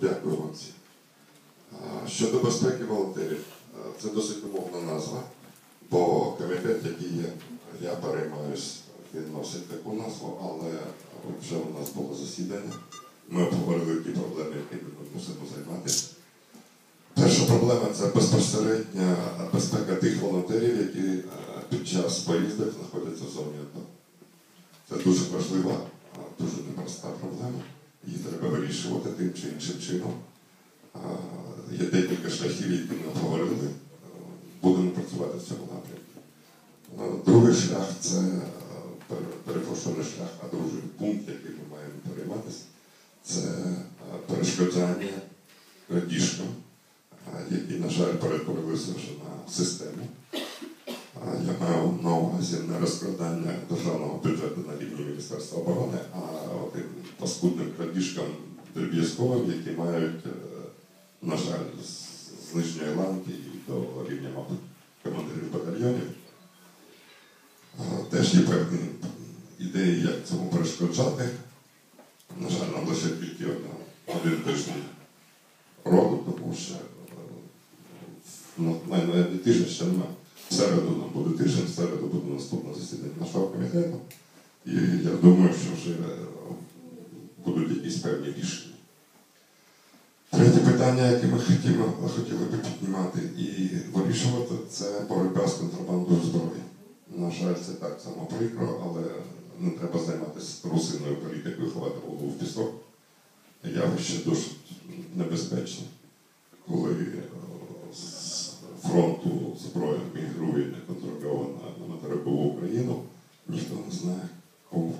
Дякую вам всім. Щодо безпеки волонтерів, це досить умовна назва, бо комітет, який є, я переймаюсь, він носить таку назву, але вже у нас було засідання. Ми обговорили ті проблеми, якими ми мусимо займатися. Перша проблема це безпосередня безпека тих волонтерів, які е, під час поїздок знаходяться в зоні АТО. Це дуже важлива, дуже непроста проблема. Її треба вирішувати тим чи іншим чином. Є декілька шляхів, які ми обговорили. Е, Будемо працювати в цьому напрямку. Другий шлях це е, пере- перепрошую, не шлях, а другий пункт, який ми маємо перейматися, це е, перешкоджання крадіжкам, е, які, на жаль, перетворилися вже на систему. Я маю на увазі не розкрадання державного бюджету на рівні Міністерства оборони, а тим паскудним крадіжкам дріб'язковим, які мають, е, на жаль, з нижньої ланки і до рівня, командирів батальйонів. Е, Теж є певні ідеї, як цьому перешкоджати. На жаль, нам лише тільки один тиждень року, тому що е, ну, навіть тиждень ще немає. В середу нам буде тиждень, в середу буде наступне засідання нашого комітету. І я думаю, що вже будуть якісь певні рішення. Третє питання, яке ми хотіли, хотіли би піднімати і вирішувати, це боротьба з контрабандою зброї. На жаль, це так само прикро, але не треба займатися русинною політикою, ховати голову в пісок. Явище досить небезпечне, коли е, з фронту зброя мігрує неконтрольована на материкову Україну, ніхто не знає,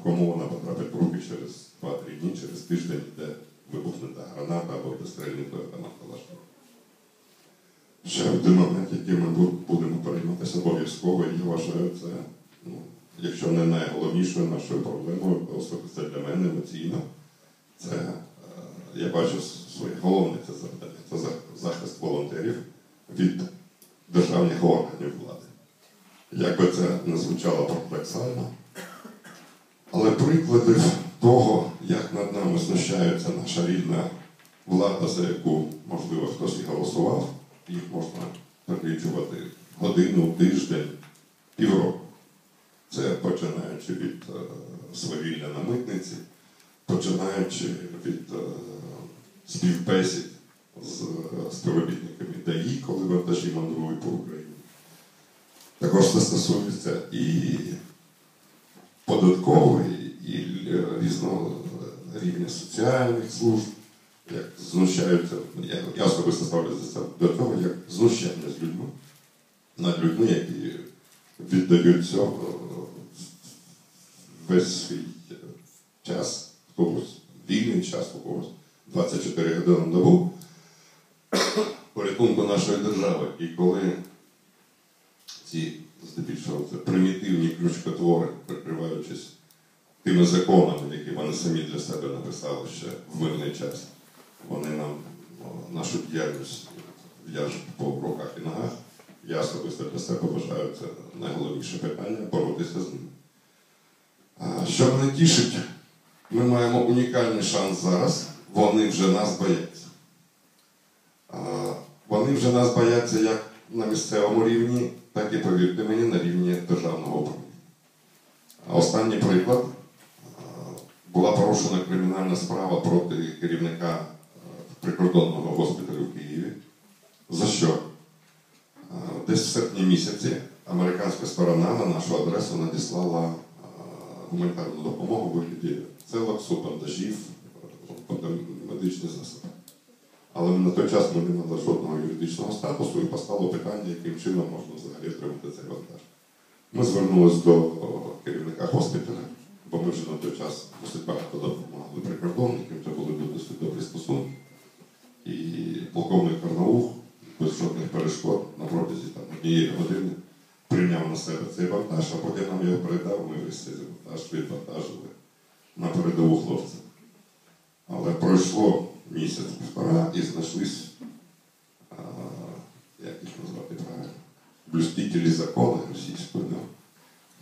кому, вона потрапить в руки через 2-3 дні, через тиждень, де вибухне та граната або той автомат Калашникова. Ще один момент, який ми будемо перейматися обов'язково, я вважаю, це, ну, якщо не найголовнішою нашою проблемою, особисто для мене емоційно, це е, я бачу своє головне це завдання, це захист волонтерів від державних органів влади. Як би це не звучало парадоксально, але прикладів того, як над нами знущається наша рідна влада, за яку, можливо, хтось і голосував, їх можна перелічувати годину, тиждень, півроку. Це починаючи від е, свавілля на митниці, починаючи від е, співбесід з е, співробітниками ДАІ, коли вантажі мандрують по Україні. Також це стосується і податкової, і е, різного рівня соціальних служб, як знущаються, я, я особисто ставлюся до того, як знущання з людьми, над людьми, які віддають цього весь свій е, час, когось вільний час, у когось 24 години на добу порятунку нашої держави. І коли ці здебільшого це примітивні ключкотвори, прикриваючись тими законами, які вони самі для себе написали ще в мирний час, вони нам нашу діяльність в'яжуть по руках і ногах. Я особисто для себе вважаю це найголовніше питання боротися з ним. Що мене тішить, ми маємо унікальний шанс зараз, вони вже нас бояться. Вони вже нас бояться як на місцевому рівні, так і, повірте мені, на рівні державного управління. Останній приклад. Була порушена кримінальна справа проти керівника е, прикордонного госпіталю в Києві. За що? Десь в серпні місяці американська сторона на нашу адресу надіслала гуманітарну допомогу вигляді целоксу, бандажів, е, медичні засоби. Але на той час ми не мали жодного юридичного статусу і постало питання, яким чином можна взагалі отримати цей вантаж. Ми звернулися до керівника госпіталя, бо ми вже на той час досить багато допомагали прикордонникам, це були досить добрі стосунки. І полковник Карнаух без жодних перешкод на протязі однієї години прийняв на себе цей вантаж, а потім нам його передав, ми весь цей вантаж відвантажили на передову хлопців. Але пройшло місяць півтора і знайшлись, як їх назвати правильно, блюстителі закону російської, ну,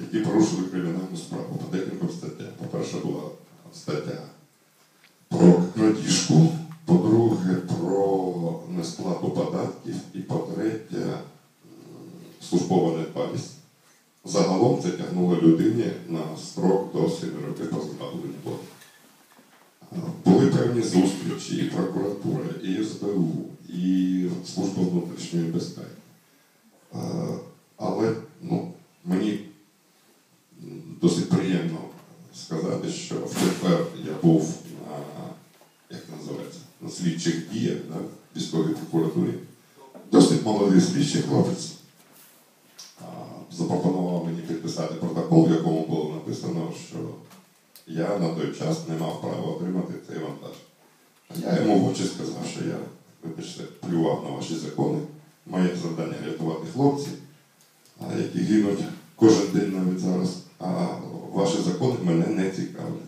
які порушили кримінальну справу по декільком статтям. По-перше, була стаття про крадіжку, по-друге, про несплату податків і по-третє, службова недбалість. Загалом це тягнуло людині на строк до 7 років позбавлення. Були певні зустрічі і прокуратура, і СБУ, і Служба внутрішньої безпеки. Але ну, мені досить приємно сказати, що в четвер я був на, як називається, на слідчих діях да, військовій прокуратурі. Досить молодий слідчий хлопець запропонував мені підписати протокол, в якому було написано, що я на той час не мав права отримати цей вантаж. Я йому в очі сказав, що я, вибачте, плював на ваші закони. Моє завдання рятувати хлопців, які гинуть кожен день навіть зараз. А ваші закони мене не цікавлять.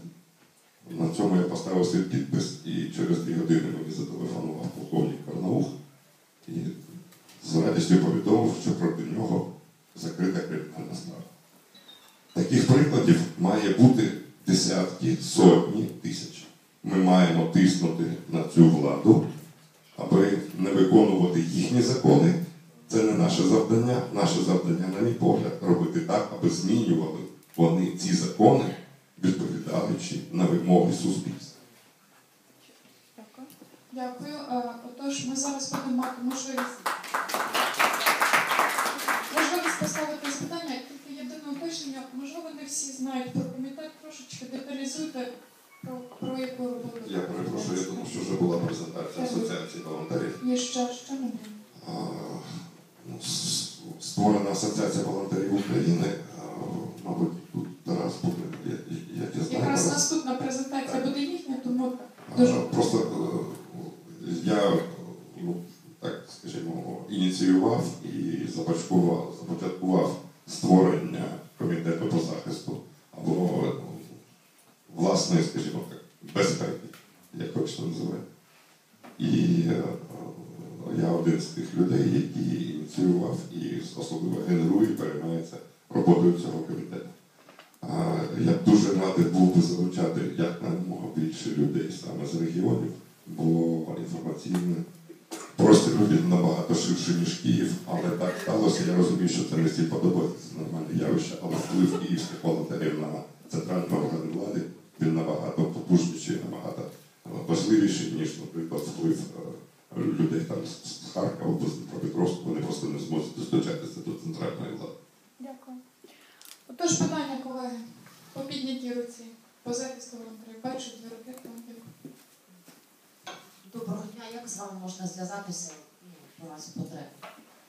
На цьому я поставив свій підпис і через дві години мені зателефонував полковник Карнаух і з радістю повідомив, що проти нього закрита кримінальна справа. Таких прикладів має бути десятки, сотні тисяч. Ми маємо тиснути на цю владу, аби не виконувати їхні закони. Це не наше завдання. Наше завдання, на мій погляд, робити так, аби змінювали вони ці закони, відповідаючи на вимоги суспільства. Дякую. Е, Отож, ми зараз будемо мати можливість можливість поставити запитання. Тільки єдине уточнення, можливо, не всі знають про комітет. Трошечки деталізуйте про, яку роботу. Я перепрошую, я думаю, що вже була презентація Асоціації волонтерів. І ще, ще не було. Ну, Створена Асоціація волонтерів України. Мабуть, тут Тарас буде, я, я, я знаю. Якраз наступна презентація буде їхня, тому дуже Просто е, я, ну, так скажімо, ініціював і започаткував, започаткував створення комітету по захисту власної, скажімо так, безпеки, як хочете називати. І е, я один з тих людей, які ініціював і особливо генерує переймається роботою цього комітету. Я б дуже радий був би залучати якнаймога більше людей саме з регіонів, бо інформаційний простір він набагато ширше, ніж Київ, але так сталося. Я розумію, що це не всі подобається, це нормальне явище, але вплив київських волонтерів на центральні органи влади він набагато потужніший, набагато важливіший, ніж, наприклад, вплив е, людей там з Харкова або з Дніпропетровська. Вони просто не зможуть достучатися до центральної влади. дякую. Отож, питання, колеги, по піднятій руці, по захисту волонтерів. Бачу, дві руки. дякую. Доброго дня, як з вами можна зв'язатися ну, по разі потреби?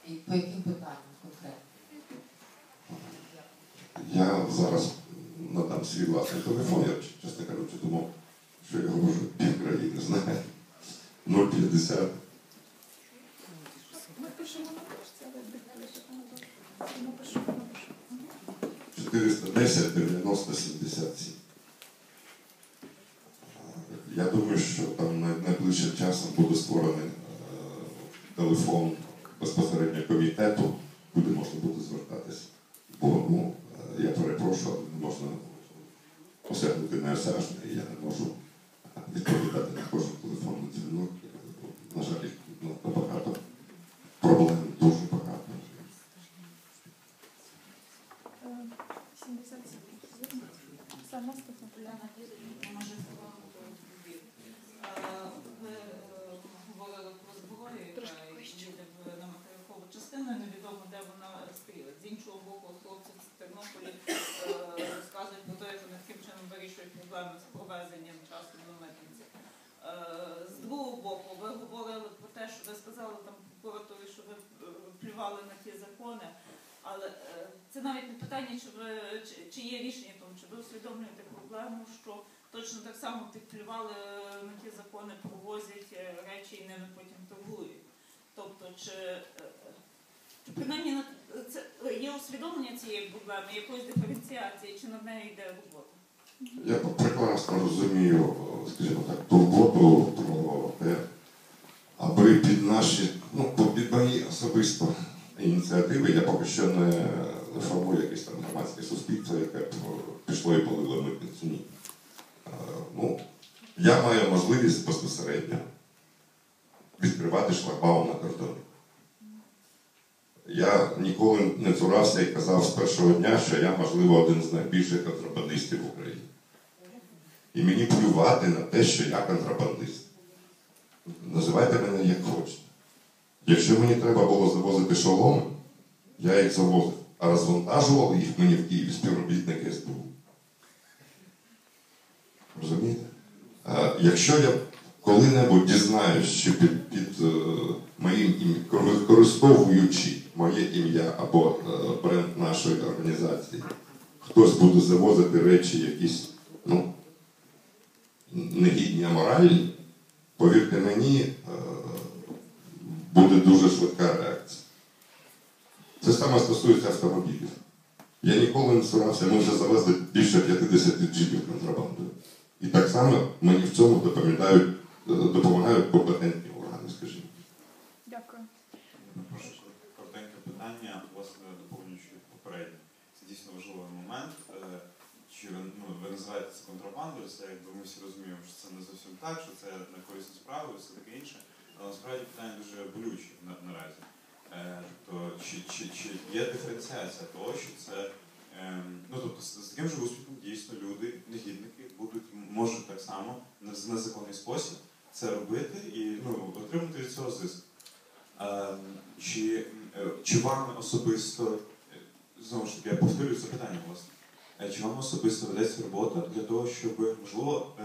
І по яким питанням конкретно? Я зараз надам свій власний телефон, я, чесно кажучи, думав, що його може пів країни знає. 050 Ми пишемо на пошті, але диктуєте. Напишу, напишу. 410 90 77. Я думаю, що там найближчим часом буде створений е, телефон безпосередньо комітету, куди можна буде звертатися. Бо ну, е, я перепрошую, але не можна осягнути неосяжне, і я не можу відповідати на кожен телефонний дзвінок. На жаль, їх ну, багато проблем, дуже багато. Е, 77. Все, наступне питання. Ви е, говорили про зброю, яка їде в- на материкову частину, і невідомо, де вона стоїть. З іншого боку, хлопці з Тернополі е, розказують про те, що вони таким чином вирішують проблеми з провезенням часу до митниці. Е, З другого боку, ви говорили про те, що ви сказали там прокуратурі, що ви е, плювали на ті закони. Але е, це навіть не питання, чи чи, є рішення тому, чи ви усвідомлюєте проблему, що точно так само підплювали на ті закони, провозять е, речі і ними потім торгують. Тобто, чи, е, чи принаймні це є усвідомлення цієї проблеми, якоїсь диференціації, чи над нею йде робота? Я прекрасно розумію, скажімо так, турботу про аби під наші, ну, під мої особисто ініціативи, я поки що не, не формую якесь там громадське суспільство, яке б е, пішло і полило митницю. Ні. Е, Ну, я маю можливість безпосередньо відкривати шлагбаум на кордоні. я ніколи не цурався і казав з першого дня, що я, можливо, один з найбільших контрабандистів в Україні. І мені плювати на те, що я контрабандист. Називайте мене як хочете. Якщо мені треба було завозити шоломи, я їх завозив, а розвантажували їх мені в Києві співробітники СБУ. Розумієте? Якщо я коли-небудь дізнаюсь, що під, під е, моїм ім'ям, використовуючи моє ім'я або е, бренд нашої організації, хтось буде завозити речі якісь, ну, негідні, аморальні, повірте мені, е, буде дуже швидка реакція. Це саме стосується автомобілів. Я ніколи не цурався, ми вже завезли більше 50 джипів контрабандою. І так само мені в цьому допомагають, е, допомагають компетентні органи, скажімо. Дякую. Прошу коротеньке питання, власне, доповнюючи попереднє. Це дійсно важливий момент. Е, Чи ви, ну, ви називаєте це контрабандою, це якби ми всі розуміємо, що це не зовсім так, що це не корисні справи все таке інше. Але насправді питання дуже болюче на- наразі. Тобто, чи, чи, чи є диференціація того, що це ем, ну тобто з, таким же успіхом дійсно люди, негідники, будуть можуть так само в незаконний спосіб це робити і ну, отримати від цього зиск. Ем, Чи, е, чи вам особисто, е, знову ж таки, я повторюю це питання, власне, чи вам особисто ведеться робота для того, щоб, можливо,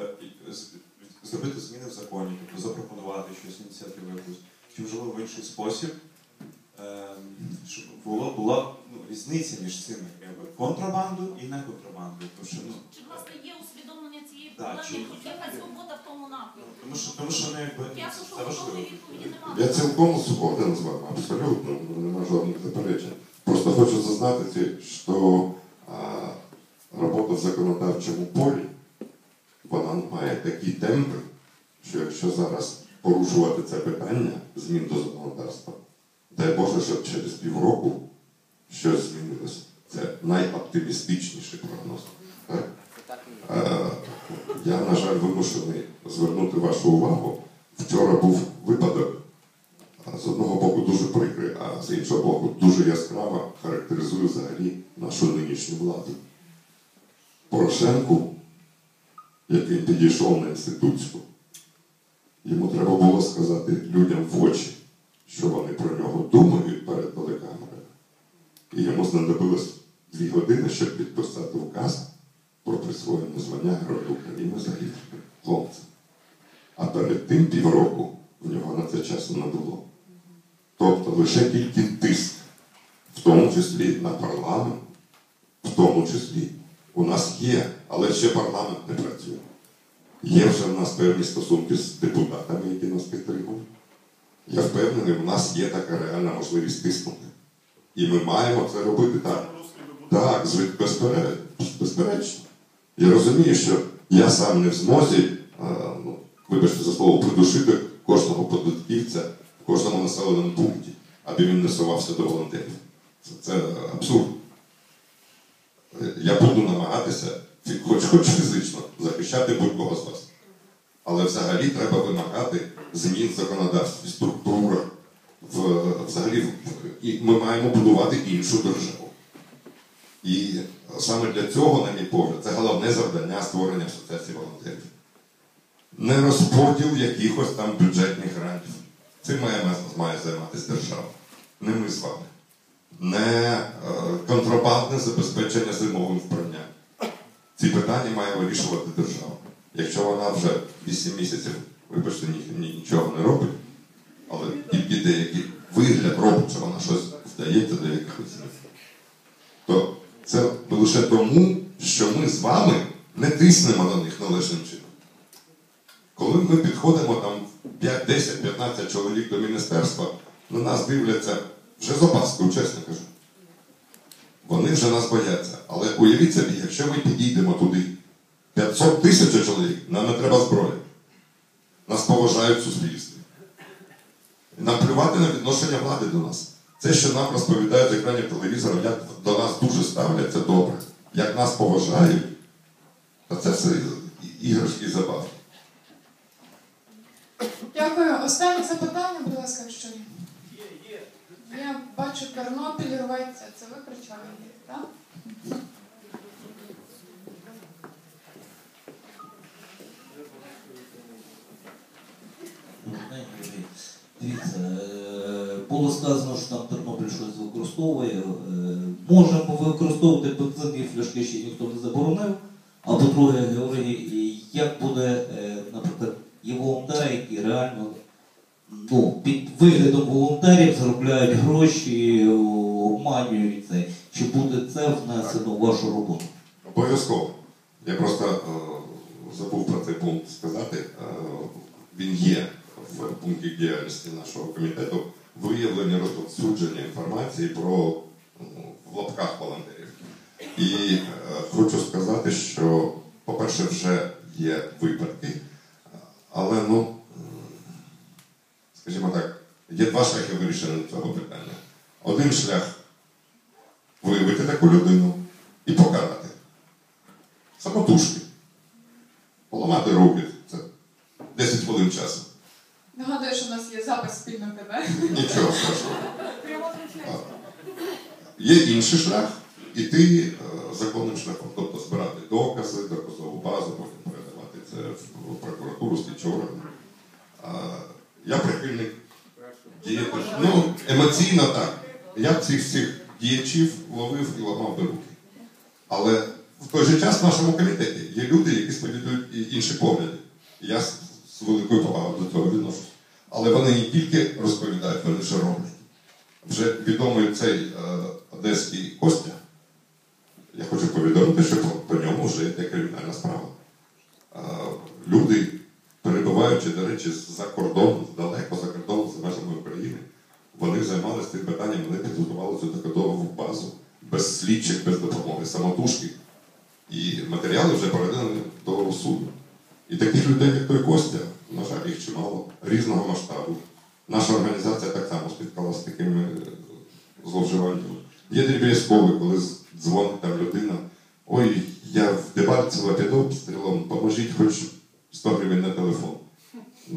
зробити зміни в законі, тобто запропонувати щось, ініціативу якусь, чи можливо в інший спосіб, щоб було, була ну, різниця між цими якби, контрабандою і не контрабандою. Тому що, ну, Чи власне є усвідомлення цієї Так, проблеми, чи- хоч якась свобода в тому напрямку? тому що, тому що ну, якби, Я це слушаю, важливо. відповіді немає. Я цілком згоден з вами, абсолютно, нема жодних заперечень. Просто хочу зазнати, що а, робота в законодавчому полі, вона має такі темпи, що якщо зараз порушувати це питання змін до законодавства, дай Боже, щоб через півроку щось змінилося. Це найоптимістичніший прогноз. Е, Я, на жаль, вимушений звернути вашу увагу. Вчора був випадок, з одного боку дуже прикрий, а з іншого боку дуже яскраво характеризує взагалі нашу нинішню владу. Порошенку, який підійшов на інститутську, йому треба було сказати людям в очі, що вони про нього думають перед телекамерою. І йому знадобилось дві години, щоб підписати указ про присвоєння звання Героя України загиблим хлопцям. А перед тим півроку в нього на це часу не було. Тобто лише тільки тиск, в тому числі на парламент, в тому числі у нас є, але ще парламент не працює. Є вже в нас певні стосунки з депутатами, які нас підтримують. Я впевнений, у нас є така реальна можливість тиснути. І ми маємо це робити так. Так, безперечно. Я розумію, що я сам не в змозі, ну, вибачте за слово, придушити кожного податківця в кожному населеному пункті, аби він не совався до волонтерів. Це, це абсурд. Я буду намагатися, хоч, хоч фізично, захищати будь-кого з вас. Але взагалі треба вимагати змін в законодавстві, в структурах, в, взагалі і ми маємо будувати іншу державу. І саме для цього, на мій погляд, це головне завдання створення асоціації волонтерів. Не розподіл якихось там бюджетних грантів. Цим має, має займатися держава. Не ми з вами. Не е, контрабандне забезпечення зимовим вбранням. Ці питання має вирішувати держава. Якщо вона вже 8 місяців, вибачте, ні, ні, нічого не робить, але тільки деякий вигляд робить, що вона щось здається до якихось то це лише тому, що ми з вами не тиснемо на них належним чином. Коли ми підходимо там 5, 10, 15 чоловік до міністерства, на нас дивляться вже з опаскою, чесно кажу. Вони вже нас бояться. Але уявіть собі, якщо ми підійдемо туди 500 тисяч чоловік, нам не треба зброї нас поважають в суспільстві. Наплювати на відношення влади до нас. Це, що нам розповідають екрані телевізора, як до нас дуже ставляться добре. Як нас поважають, то це все іграшки і забавки. Дякую. Останнє запитання, будь ласка, що є. Є, є. Я бачу Тернопіль рветься, це ви кричали, так? Дивіться, е, було сказано, що там Тернопіль щось використовує. Е, Можемо використовувати бензинні фляшки, ще ніхто не заборонив. А по-друге, Георгій, як буде, е, наприклад, є волонтери, які реально ну, під виглядом волонтерів заробляють гроші, обманюють це. Чи буде це внесено в вашу роботу? Обов'язково. Я просто забув про цей пункт сказати. Він є в пункті діяльності нашого комітету виявлення розповсюдження інформації про ну, в лапках волонтерів. І е, хочу сказати, що, по-перше, вже є випадки, але ну, скажімо так, є два шляхи вирішення цього питання. Один шлях виявити таку людину і покарати. Самотужки. Поламати руки. Це 10 хвилин часу. Нагадую, що у нас є ТВ. Нічого страшного. Є інший шлях іти е, законним шляхом, тобто збирати докази, доказову базу, потім передавати це в прокуратуру, слідчі органи. Я прихильник діяти. Ну, емоційно так. Я цих всіх діячів ловив і ламав би руки. Але в той же час в нашому комітеті є люди, які сповідують інші погляди. Я з, з великою повагою до цього відношусь. Але вони не тільки розповідають, вони вже роблять. Вже відомий цей е, одеський Костя. Я хочу повідомити, що по, ньому вже йде кримінальна справа. Е, люди, перебуваючи, до речі, за кордоном, далеко за кордоном, за межами України, вони займалися цим питанням, вони підготували цю доказову базу без слідчих, без допомоги, самотужки. І матеріали вже передані до суду. І таких людей, як той Костя, чимало різного масштабу. Наша організація так само спіткалася з такими е, зловживаннями. Є дріб'язкові, коли дзвонить там людина, ой, я в Дебальцево під обстрілом, поможіть хоч 100 гривень на телефон.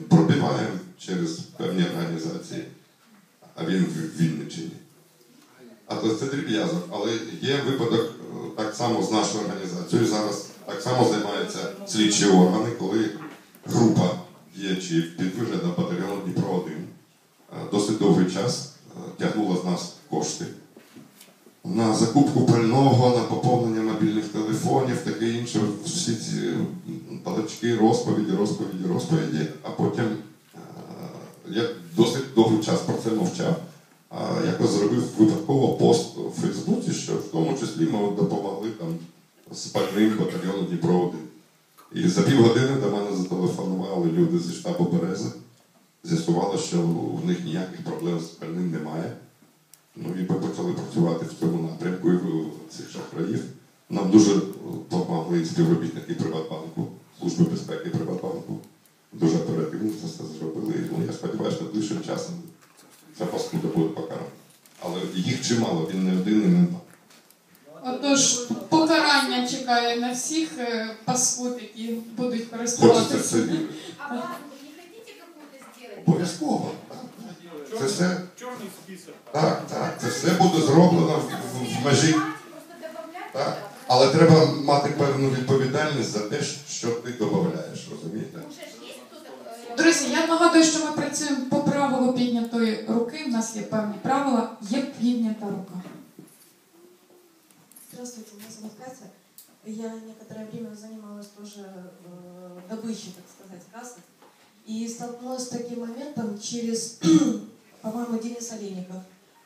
Пробиваємо через певні організації, а він в Вінниччині. А то це дріб'язок. Але є випадок е, так само з нашою організацією. Зараз так само займаються слідчі органи, коли група діячів під виглядом батальйону Дніпро 1 досить довгий час е, тягнула з нас кошти на закупку пального, на поповнення мобільних телефонів, таке інше, всі ці балачки, розповіді, розповіді, розповіді, а потім е, я досить довгий час про це мовчав. Якось зробив випадково пост у Фейсбуці, що в тому числі ми допомогли там з пальним батальйону Дніпро 1. І за півгодини до мене зателефонували люди зі штабу Берези. З'ясувало, що в них ніяких проблем з пальним немає. Ну і ми почали працювати в цьому напрямку і цих шахраїв. Нам дуже допомогли співробітники Приватбанку, Служби безпеки Приватбанку. Дуже оперативно це все зробили. Ну, я сподіваюся, що найближчим часом ця паскуда буде покарана. Але їх чимало, він не один і не два. Отож, покарання чекає на всіх е, паскуд, які будуть Хочеться користуватися. це вірити. А базу не хотите какую-то сделать? Обов'язково. Це все, Чорний список. так, так, це все буде зроблено в, в, в межі. Так. Але треба мати певну відповідальність Катя. Я некоторое время занималась тоже э, добычей, так сказать, кассы. И столкнулась с таким моментом через, по-моему, Денис Олейников.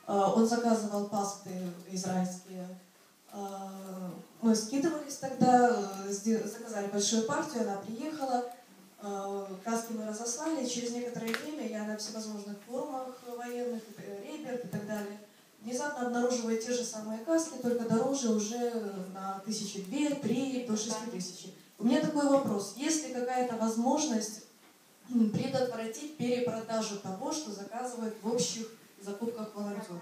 Э, он заказывал пасты израильские. Э, мы скидывались тогда, э, заказали большую партию, она приехала. Э, Каски мы разослали. Через некоторое время я на всевозможных форумах военных, э, ребят и так далее внезапно обнаруживаю те же самые каски, только дороже уже на тысячи две, три, до шести тысяч. У меня такой вопрос. Есть ли какая-то возможность предотвратить перепродажу того, что заказывают в общих закупках волонтеров?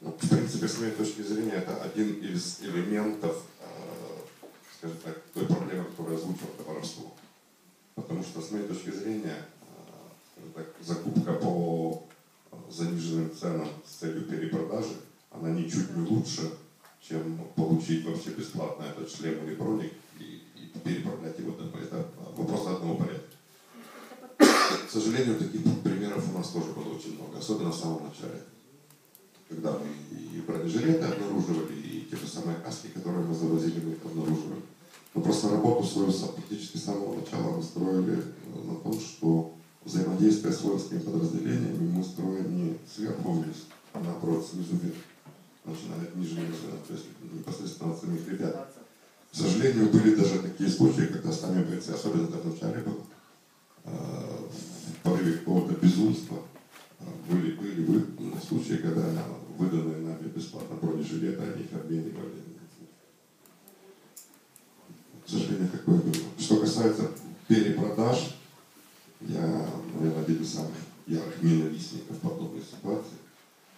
Ну, в принципе, с моей точки зрения, это один из элементов, э, скажем так, той проблемы, которую озвучил это воровство. Потому что, с моей точки зрения, э, скажем так, закупка по заниженным ценам с целью перепродажи, она ничуть не лучше, чем получить вообще бесплатно этот шлем или броник и, и переправлять его домой. Это вопрос одного порядка. К сожалению, таких примеров у нас тоже было очень много, особенно в самом начале. Когда мы и бронежилеты обнаруживали, и те же самые каски, которые мы завозили, мы их обнаруживали. Но просто работу свою практически с самого начала мы строили э, на том, что взаимодействие с воинскими подразделениями мы строим не сверху вниз, а наоборот, снизу вверх. Начиная от нижнего звена, то есть непосредственно от самих ребят. К сожалению, были даже такие случаи, когда сами бойцы, особенно это в начале было, э, в порыве какого-то безумства, э, были, были вы- случаи, когда выданные нами бесплатно бронежилеты, они их обменивали. К сожалению, такое ярых ненавистников подобной ситуации.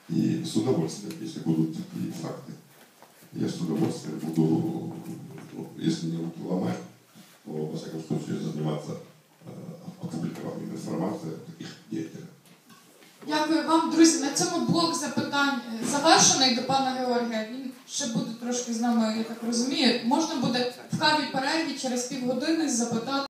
И с удовольствием, если будут такие факты, я с удовольствием буду, ну, если не руки ломать, то, во всяком случае, заниматься э, опубликованием информации о таких деятелях. Дякую вам, друзі. На цьому блок запитань е, завершений до пана Георгія. Він ще буде трошки з нами, я так розумію. Можна буде в каві перерві через півгодини запитати.